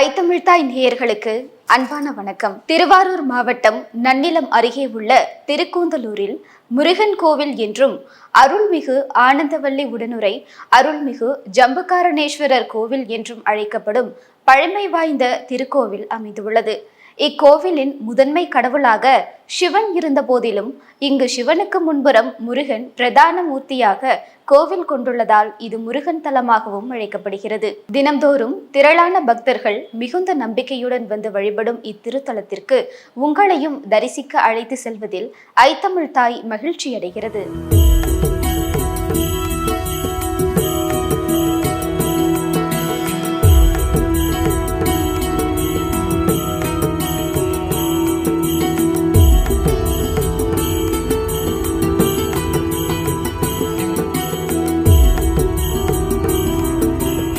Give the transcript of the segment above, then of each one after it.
ஐத்தமிழ்தாய் நேயர்களுக்கு அன்பான வணக்கம். திருவாரூர் மாவட்டம் நன்னிலம் அருகே உள்ள திருக்கூந்தலூரில் முருகன் கோவில் என்றும் அருள்மிகு ஆனந்தவல்லி உடனுரை அருள்மிகு ஜம்புகாரணேஸ்வரர் கோவில் என்றும் அழைக்கப்படும் பழமை வாய்ந்த திருக்கோவில் அமைந்துள்ளது. இக்கோவிலின் முதன்மை கடவுளாக சிவன் இருந்த போதிலும் இங்கு சிவனுக்கு முன்புறம் முருகன் பிரதான மூர்த்தியாக கோவில் கொண்டுள்ளதால் இது முருகன் தலமாகவும் அழைக்கப்படுகிறது. தினம்தோறும் திரளான பக்தர்கள் மிகுந்த நம்பிக்கையுடன் வந்து வழிபடும் இத்திருத்தலத்திற்கு உங்களையும் தரிசிக்க அழைத்து செல்வதில் ஐத்தமிழ் தாய் மகிழ்ச்சி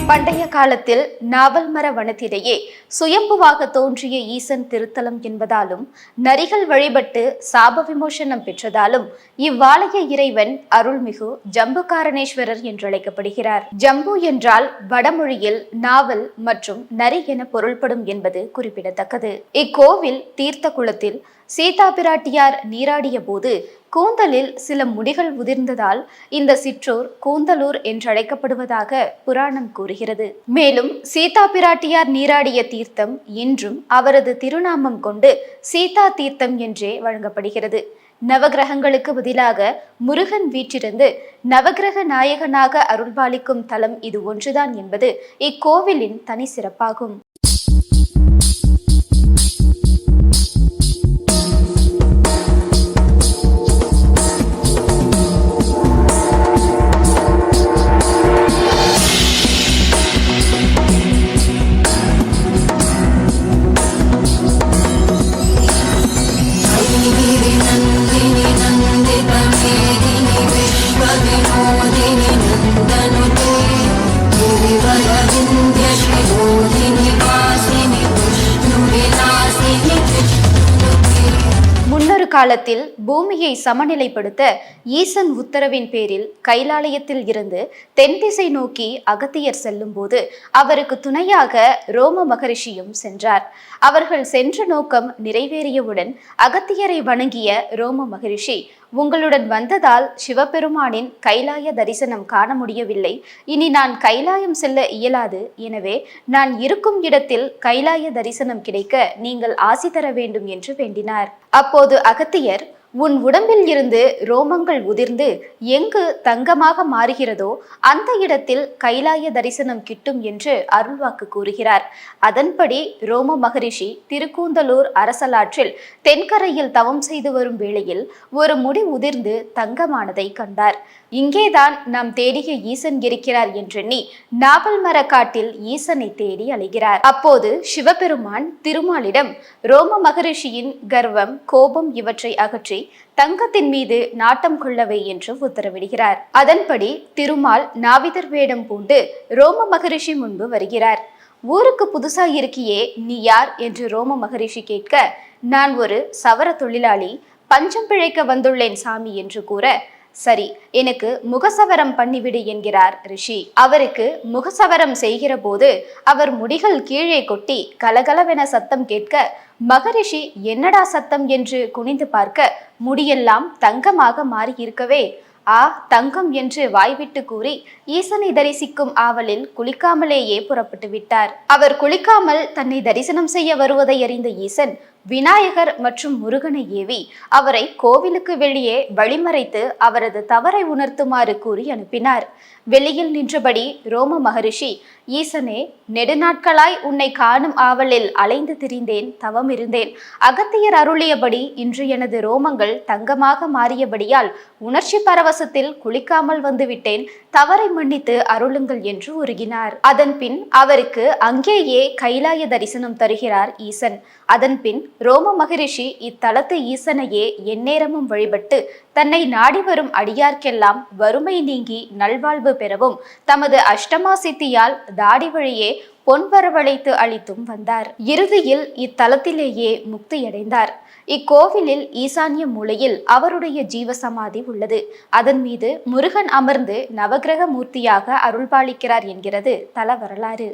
பண்டைய காலத்தில் நாவல் மர வனத்திலேயே சுயம்புவாக தோன்றிய ஈசன் திருத்தலம் என்பதாலும் நரிகள் வழிபட்டு சாப விமோசனம் பெற்றதாலும் இவ்வாலய இறைவன் அருள்மிகு ஜம்புகாரணேஸ்வரர் என்றழைக்கப்படுகிறார். ஜம்பு என்றால் வடமொழியில் நாவல் மற்றும் நரி என பொருள்படும் என்பது குறிப்பிடத்தக்கது. இக்கோவில் தீர்த்த குளத்தில் சீதா பிராட்டியார் நீராடிய போது கூந்தலில் சில முடிகள் உதிர்ந்ததால் இந்த சிற்றூர் கூந்தலூர் என்றழைக்கப்படுவதாக புராணம் கூறுகிறது. மேலும் சீதா பிராட்டியார் நீராடிய தீர்த்தம் இன்றும் அவரது திருநாமம் கொண்டு சீதா தீர்த்தம் என்றே வழங்கப்படுகிறது. நவகிரகங்களுக்கு பதிலாக முருகன் வீற்றிருந்து நவகிரக நாயகனாக அருள்பாலிக்கும் தலம் இது ஒன்றுதான் என்பது இக்கோவிலின் தனி சிறப்பாகும் காலத்தில் பூமியை சமநிலைப்படுத்த ஈசன் உத்தரவின் பேரில் கைலாலயத்தில் இருந்து தென்திசை நோக்கி அகத்தியர் செல்லும்போது அவருக்கு துணையாக ரோம மகரிஷியும் சென்றார். அவர்கள் சென்ற நோக்கம் நிறைவேறியவுடன் அகத்தியரை வணங்கிய ரோம மகரிஷி உங்களுடன் வந்ததால் சிவபெருமானின் கைலாய தரிசனம் காண முடியவில்லை. இனி நான் கைலாயம் செல்ல இயலாது. எனவே நான் இருக்கும் இடத்தில் கைலாய தரிசனம் கிடைக்க நீங்கள் ஆசி தர வேண்டும் என்று வேண்டினார். அப்போது அகத்தியர் உன் உடம்பில் இருந்து ரோமங்கள் உதிர்ந்து எங்கு தங்கமாக மாறுகிறதோ அந்த இடத்தில் கைலாய தரிசனம் கிட்டும் என்று அருள்வாக்கு கூறுகிறார். அதன்படி ரோம மகரிஷி திருக்கூந்தலூர் அரசலாற்றில் தென்கரையில் தவம் செய்து வரும் வேளையில் ஒரு முடி உதிர்ந்து தங்கமானதை கண்டார். இங்கேதான் நாம் தேடிய ஈசன் இருக்கிறார் என்றெண்ணி நாவல் மர காட்டில் ஈசனை தேடி அலைகிறார். அப்போது சிவபெருமான் திருமாலிடம் ரோம மகரிஷியின் கர்வம் கோபம் இவற்றை அகற்றி தங்கத்தின் மீது நாட்டம் கொள்ளவை என்று உத்தரவிடுகிறார். அதன்படி திருமால் நாவிதர் வேடம் பூண்டு ரோம மகரிஷி முன்பு வருகிறார். ஊருக்கு புதுசா இருக்கியே நீ யார்? என்று ரோம மகரிஷி கேட்க நான் ஒரு சவர தொழிலாளி பஞ்சம் பிழைக்க வந்துள்ளேன் சாமி என்று கூற சரி எனக்கு முகசவரம் பண்ணிவிடு என்கிறார் ரிஷி. அவருக்கு முகசவரம் செய்கிற போது அவர் முடிகள் கீழே கொட்டி கலகலவென சத்தம் கேட்க மகரிஷி என்னடா சத்தம் என்று குனிந்து பார்க்க முடியெல்லாம் தங்கமாக மாறியிருக்கவே. ஆ தங்கம் என்று வாய்விட்டு கூறி ஈசனை தரிசிக்கும் ஆவலில் குளிக்காமலேயே புறப்பட்டு விட்டார். அவர் குளிக்காமல் தன்னை தரிசனம் செய்ய வருவதை அறிந்த ஈசன் விநாயகர் மற்றும் முருகனை ஏவி அவரை கோவிலுக்கு வெளியே வழிமறைத்து அவரது தவறை உணர்த்துமாறு கூறி அனுப்பினார். வெளியில் நின்றபடி ரோம மகரிஷி ஈசனே நெடுநாட்களாய் உன்னை காணும் ஆவலில் அலைந்து திரிந்தேன் தவம் இருந்தேன் அகத்தியர் அருளியபடி இன்று எனது ரோமங்கள் தங்கமாக மாறியபடியால் உணர்ச்சி பரவசத்தில் குளிக்காமல் வந்துவிட்டேன். தவறை மன்னித்து அருளுங்கள் என்று உருகினார். அதன்பின் அவருக்கு அங்கேயே கைலாய தரிசனம் தருகிறார் ஈசன். அதன் பின் ரோம மகரிஷி இத்தலத்து ஈசனையே எந்நேரமும் வழிபட்டு தன்னை நாடி வரும் அடியார்க்கெல்லாம் வறுமை நீங்கி நல்வாழ்வு பெறவும் தமது அஷ்டமா சித்தியால் தாடி வழியே பொன் வரவழைத்து அளித்தும் வந்தார். இறுதியில் இத்தலத்திலேயே முக்தியடைந்தார். இக்கோவிலில் ஈசான்ய மூலையில் அவருடைய ஜீவசமாதி உள்ளது. அதன் மீது முருகன் அமர்ந்து நவக்கிரக மூர்த்தியாக அருள்பாலிக்கிறார் என்கிறது தல வரலாறு.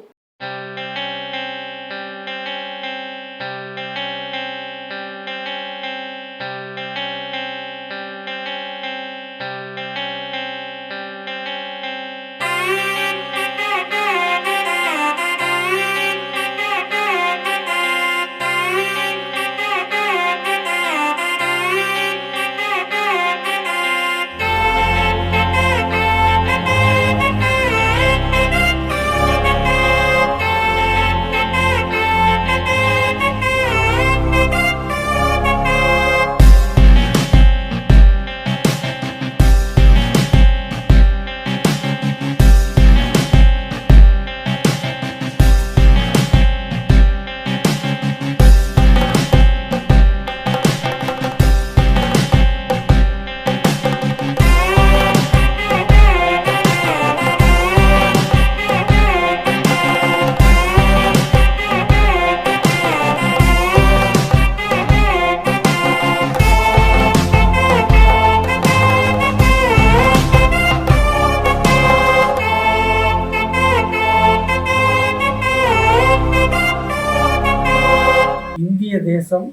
தேசம்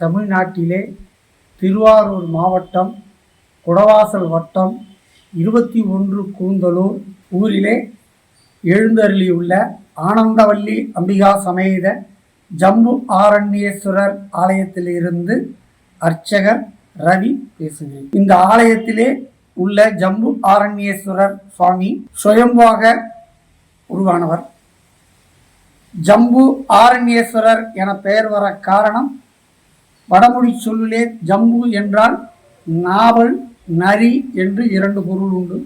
தமிழ்நாட்டிலே திருவாரூர் மாவட்டம் குடவாசல் வட்டம் இருபத்தி ஒன்று கூந்தலூர் ஊரிலே எழுந்தருளியுள்ள ஆனந்தவல்லி அம்பிகா சமேத ஜம்பு ஆரண்யேஸ்வரர் ஆலயத்திலிருந்து அர்ச்சகர் ரவி பேசுகிறேன். இந்த ஆலயத்திலே உள்ள ஜம்பு ஆரண்யேஸ்வரர் சுவாமி சுயம்பாக உருவானவர். ஜம்பு ஆரண்யேஸ்வரர் என பெயர் வர காரணம் வடமொழி சொல்லிலே ஜம்பு என்றால் நாவல் நரி என்று இரண்டு பொருள் உண்டு.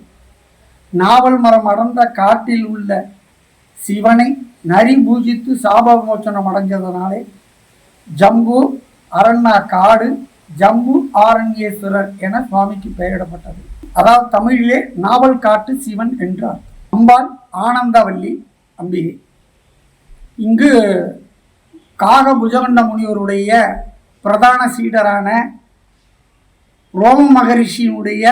நாவல் மரம் அடர்ந்த காட்டில் உள்ள சிவனை நரி பூஜித்து சாப விமோச்சனம் அடைஞ்சதனாலே ஜம்பு அரண்ணா காடு ஜம்பு ஆரண்யேஸ்வரர் என சுவாமிக்கு பெயரிடப்பட்டது. அதாவது தமிழிலே நாவல் காட்டு சிவன் என்றார். அம்பாள் ஆனந்தவல்லி அம்பிகை. இங்கு காக புஜகண்ட முனிவருடைய பிரதான சீடரான ரோம மகரிஷியினுடைய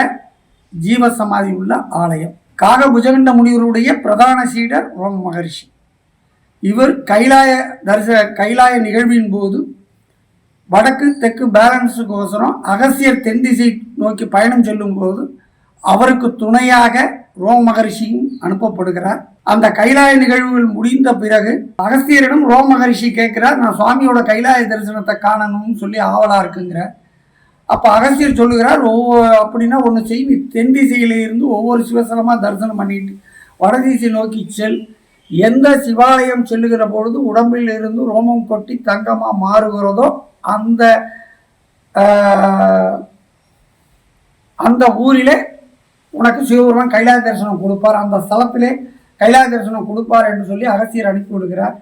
ஜீவசமாதி உள்ள ஆலயம். காக புஜகண்ட முனிவருடைய பிரதான சீடர் ரோம மகரிஷி. இவர் கைலாய தரிச கைலாய நிகழ்வின் போது வடக்கு தெற்கு பேலன்ஸுக்கோசரம் அகசியர் தென் திசை நோக்கி பயணம் செல்லும் போது அவருக்கு துணையாக ரோம் மகரிஷியும் அனுப்பப்படுகிறார். அந்த கைலாய நிகழ்வுகள் முடிந்த பிறகு அகஸ்தியரிடம் ரோம் மகரிஷி கேட்கிறார் நான் சுவாமியோட கைலாய தரிசனத்தை காணணும்னு சொல்லி ஆவலாக இருக்குங்கிற. அப்போ அகஸ்தியர் சொல்லுகிறார் ஒவ்வொரு அப்படின்னா ஒன்று செய் நீ தென் திசையில இருந்து ஒவ்வொரு சிவசலமாக தரிசனம் பண்ணிட்டு வடதிசை நோக்கி செல். எந்த சிவாலயம் செல்லுகிற பொழுது உடம்பில் இருந்து ரோமம் கொட்டி தங்கமாக மாறுகிறதோ அந்த அந்த ஊரிலே உனக்கு சிவபெருமான் கைலாய தரிசனம் கொடுப்பார். அந்த ஸ்தலத்திலே கைலாய தரிசனம் கொடுப்பார் என்று சொல்லி அகசியர் அனுப்பி விடுகிறார்.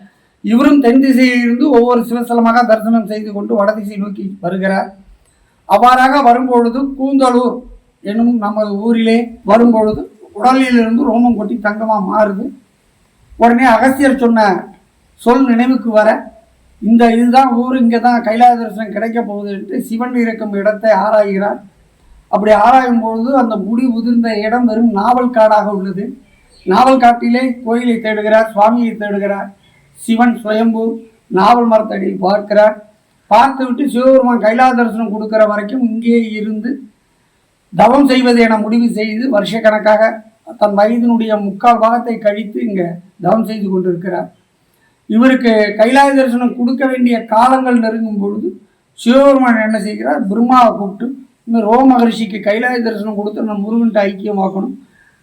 இவரும் தென் திசையிலிருந்து ஒவ்வொரு சிவஸ்தலமாக தரிசனம் செய்து கொண்டு வடதிசை நோக்கி வருகிறார். அவ்வாறாக வரும்பொழுது கூந்தலூர் என்னும் நமது ஊரிலே வரும்பொழுது உடலிலிருந்து ரோமம் கொட்டி தங்கமாக மாறுது. உடனே அகஸ்தியர் சொன்ன சொல் நினைவுக்கு வர இந்த இதுதான் ஊர் இங்கே தான் கைலாய தரிசனம் கிடைக்க போகுது என்று சிவன் இருக்கும் இடத்தை ஆராய்கிறார். அப்படி ஆராயும் பொழுது அந்த முடி உதிர்ந்த இடம் வெறும் நாவல் காடாக உள்ளது. நாவல் காட்டிலே கோயிலை தேடுகிறார் சுவாமியை தேடுகிறார் சிவன் சுயம்பு நாவல் மரத்தடியில் பார்க்கிறார். பார்த்து விட்டு சிவபெருமான் கைலாய தரிசனம் கொடுக்கிற வரைக்கும் இங்கே இருந்து தவம் செய்வது என முடிவு செய்து வருஷக்கணக்காக தன் வயதினுடைய முக்கால் பாகத்தை கழித்து இங்கே தவம் செய்து கொண்டிருக்கிறார். இவருக்கு கைலாய தரிசனம் கொடுக்க வேண்டிய காலங்கள் நெருங்கும் பொழுது சிவபெருமான் என்ன செய்கிறார்? பிரம்மாவை கூப்பிட்டு இந்த ரோ மகரிஷிக்கு கைலாய தரிசனம் கொடுத்து நான் முருகன்ட்ட ஐக்கியமாக்கணும்.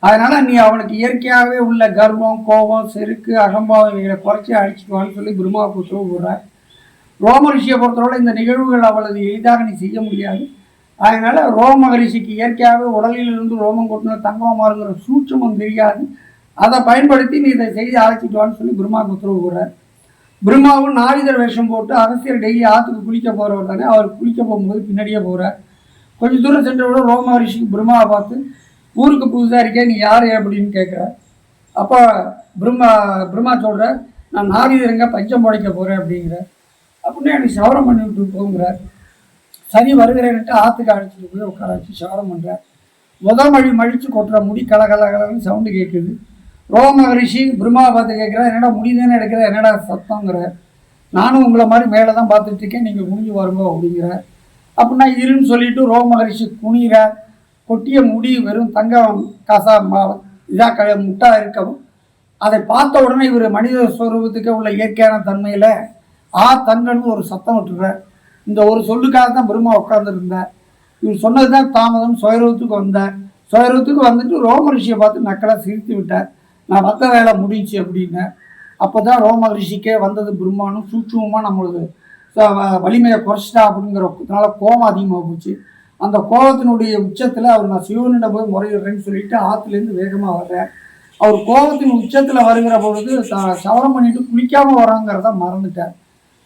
அதனால் நீ அவனுக்கு இயற்கையாகவே உள்ள கர்வம் கோபம் செருக்கு அகம்பாவம் இவைகளை குறைச்சி அழிச்சுக்குவான்னு சொல்லி பிரம்மாவுக்கு உத்தரவு போடுறார். ரோம பொறுத்தவரை இந்த நிகழ்வுகள் அவளது எளிதாக நீ செய்ய முடியாது. அதனால் ரோ மகரிஷிக்கு இயற்கையாகவே உடலில் இருந்து ரோமம் கொட்டின தங்கமாருங்கிற சூட்சமும் தெரியாது. அதை பயன்படுத்தி நீ இதை செய்து அழைச்சிட்டு வான்னு சொல்லி பிரம்மாவுக்கு உத்தரவு போடுறார். பிரம்மாவும் நாவிதர் வேஷம் போட்டு அரசியல் டெய்லி ஆற்றுக்கு குளிக்க போகிறவர் தானே. அவர் குளிக்க போகும்போது பின்னாடியே போகிறார் கொஞ்சம் தூரம் சென்றவிட ரோம மகரிஷிக்கு பிரம்மாவை பார்த்து ஊருக்கு புதுசாக இருக்கே நீ யார் அப்படின்னு கேட்குற அப்போ பிரம்மா பிரம்மா சொல்கிற நான் நாவிதருங்க பஞ்சம் உடைக்க போகிறேன் அப்படிங்கிற அப்படின்னு எனக்கு சவரம் பண்ணி விட்டு போங்கிறார். சரி வருகிறேன்ட்டு ஆற்றுக்கு அழைச்சிட்டு போய் உட்கார வச்சு சவரம் பண்ணுறார் முத மழி மழிச்சு கொட்டுற முடி கலகலகலன்னு சவுண்டு கேட்குது. ரோம மகரிஷி பிரம்மாவை பார்த்து கேட்குறா என்னடா முடிதானே எடுக்கிற? என்னடா சத்தங்கிற நானும் உங்களை மாதிரி மேலே தான் பார்த்துட்டு இருக்கேன் நீங்கள் முடிஞ்சு வருங்க அப்படிங்கிற அப்படின்னா இருன்னு சொல்லிட்டு ரோ மகரிஷி குனிகிற கொட்டிய முடி வெறும் தங்கம் காசா இதாக க முட்டா இருக்கவும் அதை பார்த்த உடனே இவர் மனித ஸ்வரூபத்துக்கு உள்ள இயற்கையான தன்மையில் ஆ தங்கன்னு ஒரு சத்தம் விட்டுறார் இந்த ஒரு சொல்லுக்காக தான் பிரம்மா உட்காந்துருந்தார் இவர் சொன்னது தான் தாமதம் சுயரூபத்துக்கு வந்தார். சுயரூபத்துக்கு வந்துட்டு ரோம ரிஷியை பார்த்து நக்கலாக சிரித்து விட்டார். நான் வந்த வேலை முடிஞ்சு அப்படின்னு அப்போ தான் ரோமரிஷிக்கே வந்தது பிரம்மானும் சூட்சமாக நம்மளுக்கு வலிமையை குறைச்சிட்டா அப்படிங்கிறதுனால கோபம் அதிகமாக போச்சு. அந்த கோபத்தினுடைய உச்சத்தில் அவர் நான் சிவனிடம் போய் முறையிடுறேன்னு சொல்லிட்டு ஆற்றுலேருந்து வேகமாக வர்றேன் அவர் கோபத்தின் உச்சத்தில் வருகிற பொழுது த- சவரம் பண்ணிட்டு குளிக்காமல் வராங்கிறத மறந்துட்டார்.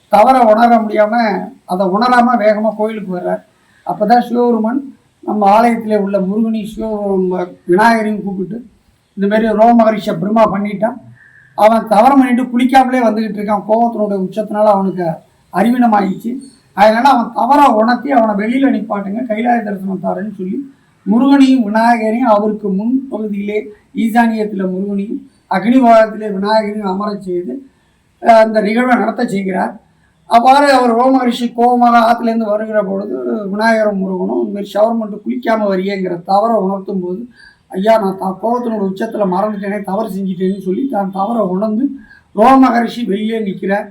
தவற உணர முடியாமல் அதை உணராமல் வேகமாக கோயிலுக்கு வர்றார். அப்போ தான் சிவபெருமன் நம்ம ஆலயத்தில் உள்ள முருகனி சிவ விநாயகரையும் கூப்பிட்டு இந்தமாரி ரோமகரிஷ பிரம்மா பண்ணிட்டான். அவன் தவறம் பண்ணிட்டு குளிக்காமலே வந்துக்கிட்டு இருக்கான். கோபத்தினுடைய உச்சத்தினால அவனுக்கு அறிவினமாயிடுச்சு. அதனால் அவன் தவறாக உணர்த்தி அவனை வெளியில் நிப்பாட்டுங்க. கைலாய தரிசனம் தாரன்னு சொல்லி முருகனையும் விநாயகரையும் அவருக்கு முன் பகுதியிலே ஈசானியத்தில் முருகனையும் அக்னிபாகத்திலே விநாயகரையும் அமரச் செய்து அந்த நிகழ்வை நடத்த செய்கிறார். அவ்வாறு அவர் ரோமகரிஷி கோபமாக ஆற்றுலேருந்து வருகிற பொழுது விநாயகரும் முருகனும் இந்த மாதிரி ஷவர் குளிக்காமல் வரியேங்கிற தவறை உணர்த்தும் போது ஐயா நான் தான் கோபத்தினோட உச்சத்தில் மறந்துட்டேனே தவறு செஞ்சிட்டேன்னு சொல்லி தான் தவறை உணர்ந்து ரோமகரிஷி வெளியே நிற்கிறார்.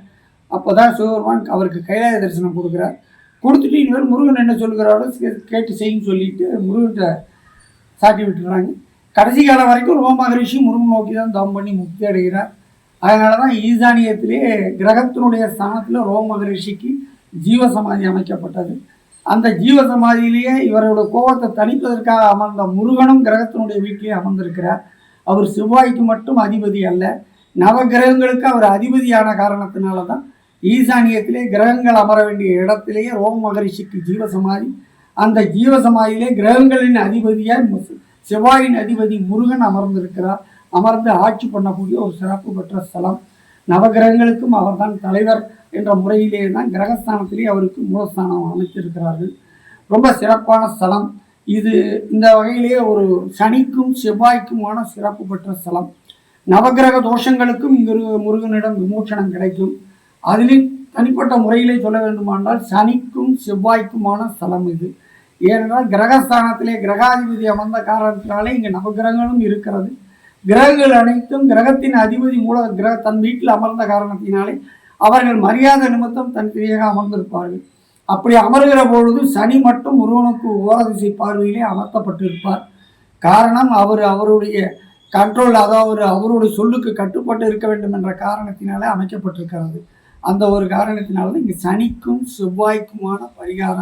அப்போ தான் சிவபெருமான் அவருக்கு கைலாய தரிசனம் கொடுக்குறார். கொடுத்துட்டு இனிமேல் முருகன் என்ன சொல்கிறாரோ கேட்டு செய்யுன்னு சொல்லிட்டு முருகன்கிட்ட சாட்டி விட்டுறாங்க. கடைசி காலம் வரைக்கும் ரோமகரிஷி முருகன் நோக்கி தான் தவம் பண்ணி முக்தி அடைகிறார். அதனால தான் ஈசானியத்திலே கிரகத்தினுடைய ஸ்தானத்தில் ரோமகரிஷிக்கு ஜீவசமாதி அமைக்கப்பட்டது. அந்த ஜீவசமாதியிலேயே இவரோட கோபத்தை தணிப்பதற்காக அமர்ந்த முருகனும் கிரகத்தினுடைய வீட்டிலே அமர்ந்திருக்கிறார். அவர் செவ்வாய்க்கு மட்டும் அதிபதி அல்ல நவகிரகங்களுக்கு அவர் அதிபதியான காரணத்தினால தான் ஈசானியத்திலே கிரகங்கள் அமர வேண்டிய இடத்திலேயே ரோம மகரிஷிக்கு ஜீவசமாதி. அந்த ஜீவசமாதியிலே கிரகங்களின் அதிபதியாய் செவ்வாயின் அதிபதி முருகன் அமர்ந்திருக்கிறார். அமர்ந்து ஆட்சி பண்ணக்கூடிய ஒரு சிறப்பு பெற்ற ஸ்தலம். நவகிரகங்களுக்கும் அவர்தான் தலைவர் என்ற முறையிலே தான் கிரகஸ்தானத்திலே அவருக்கு மூலஸ்தானம் அமைத்திருக்கிறார்கள். ரொம்ப சிறப்பான ஸ்தலம். இது இந்த வகையிலேயே ஒரு சனிக்கும் செவ்வாய்க்குமான சிறப்பு பெற்ற ஸ்தலம். நவகிரக தோஷங்களுக்கும் இங்கு முருகனிடம் விமோசனம் கிடைக்கும். அதிலே தனிப்பட்ட முறையிலே சொல்ல வேண்டுமானால் சனிக்கும் செவ்வாய்க்குமான ஸ்தலம் இது. ஏனென்றால் கிரகஸ்தானத்திலே கிரகாதிபதி அமர்ந்த காரணத்தினாலே இங்கே நவகிரகங்களும் இருக்கிறது. கிரகங்கள் அனைத்தும் கிரகத்தின் அதிபதி மூல கிரக தன் வீட்டில் அமர்ந்த காரணத்தினாலே அவர்கள் மரியாதை நிமித்தம் தன் பிரியாக அமர்ந்திருப்பார்கள். அப்படி அமர்கிற பொழுது சனி மட்டும் முருகனுக்கு ஓரதிசை பார்வையிலே அமர்த்தப்பட்டிருப்பார். காரணம் அவர் அவருடைய கண்ட்ரோல் அதாவது அவருடைய சொல்லுக்கு கட்டுப்பட்டு இருக்க வேண்டும் என்ற காரணத்தினாலே அமைக்கப்பட்டிருக்கிறது. அந்த ஒரு காரணத்தினால தான் இங்கே சனிக்கும் செவ்வாய்க்குமான பரிகார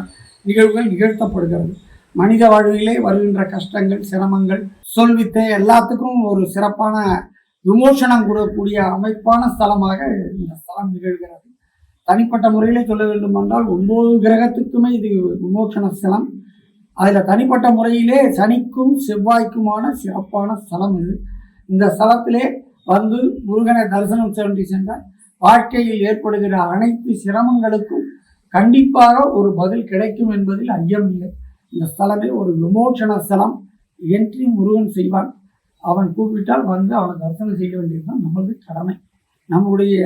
நிகழ்வுகள் நிகழ்த்தப்படுகிறது. மனித வாழ்விலே வருகின்ற கஷ்டங்கள் சிரமங்கள் சொல்வித்தை எல்லாத்துக்கும் ஒரு சிறப்பான விமோசனம் கொடுக்கக்கூடிய அமைப்பான ஸ்தலமாக இந்த ஸ்தலம் நிகழ்கிறது. தனிப்பட்ட முறையிலே சொல்ல வேண்டுமென்றால் ஒன்பது கிரகத்துக்குமே இது விமோசன ஸ்தலம். அதில் தனிப்பட்ட முறையிலே சனிக்கும் செவ்வாய்க்குமான சிறப்பான ஸ்தலம் இது. இந்த ஸ்தலத்திலே வந்து முருகனை தரிசனம் சென்று சென்றால் வாழ்க்கையில் ஏற்படுகிற அனைத்து சிரமங்களுக்கும் கண்டிப்பாக ஒரு பதில் கிடைக்கும் என்பதில் ஐயமில்லை இந்த ஸ்தலமே ஒரு விமோச்சன ஸ்தலம். என்றி முருகன் செய்வான். அவன் கூப்பிட்டால் வந்து அவனை தரிசனம் செய்ய வேண்டியதுதான் நமது கடமை. நம்முடைய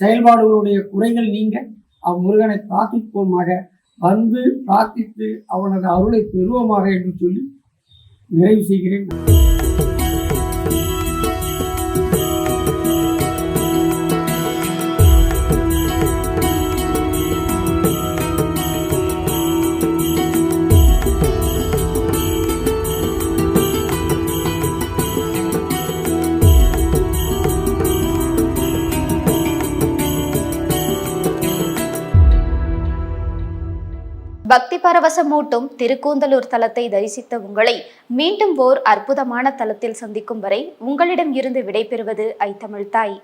செயல்பாடுகளுடைய குறைகள் நீங்க. அவ் முருகனை பிரார்த்திப்போமாக. வந்து பிரார்த்தித்து அவனது அருளை பெறுவோமாக என்று சொல்லி நிறைவு செய்கிறேன். பக்தி பரவசமூட்டும் திருக்கூந்தலூர் தலத்தை தரிசித்த உங்களை மீண்டும் ஓர் அற்புதமான தலத்தில் சந்திக்கும் வரை உங்களிடம் இருந்து விடைபெறுவது ஐ தமிழ் தாய்.